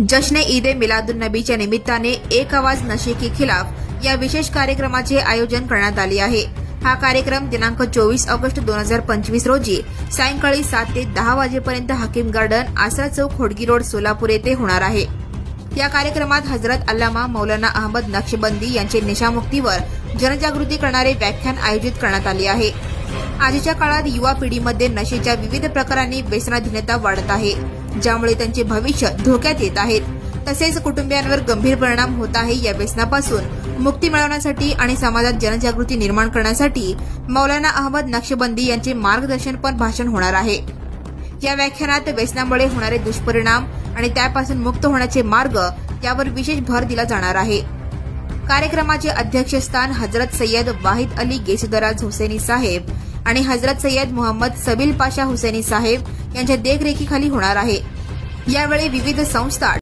जश्न ईद ए मिलादुन्नबीच्या निमित्ताने एक आवाज नशे के खिलाफ या विशेष कार्यक्रमाचे आयोजन करण्यात आले आहे. हा कार्यक्रम दिनांक चोवीस ऑगस्ट दोन हजार पंचवीस रोजी सायंकाळी सात ते दहा वाजेपर्यंत हाकीम गार्डन आसरा चौक खोडगी रोड सोलापूर येथे होणार आहे. या कार्यक्रमात हजरत अल्लामा मौलाना अहमद नक्षबंदी यांचे निशामुक्तीवर जनजागृती करणारे व्याख्यान आयोजित करण्यात आले आहे. आजच्या काळात युवा पिढीमध्ये नशेच्या विविध प्रकारांनी व्यसनाधीनता वाढत आहे. ज्यामुळे त्यांचे भविष्य धोक्यात येत आहेत. तसेच कुटुंबियांवर गंभीर परिणाम होत आहे या व्यसनापासून मुक्ती मिळवण्यासाठी आणि समाजात जनजागृती निर्माण करण्यासाठी मौलाना अहमद नक्षबंदी यांचे मार्गदर्शनपर भाषण होणार आहे. या व्याख्यानात व्यसनामुळे होणारे दुष्परिणाम आणि त्यापासून मुक्त होण्याचे मार्ग यावर विशेष भर दिला जाणार आहे. कार्यक्रमाचे अध्यक्षस्थान हजरत सय्यद वाहिद अली गेसुदराज हुसेनी साहेब आणि हजरत सय्यद मोहम्मद सबील पाशा हुसेनी साहेब यांच्या देखरेखीखाली होणार आहे. यावेळी विविध संस्था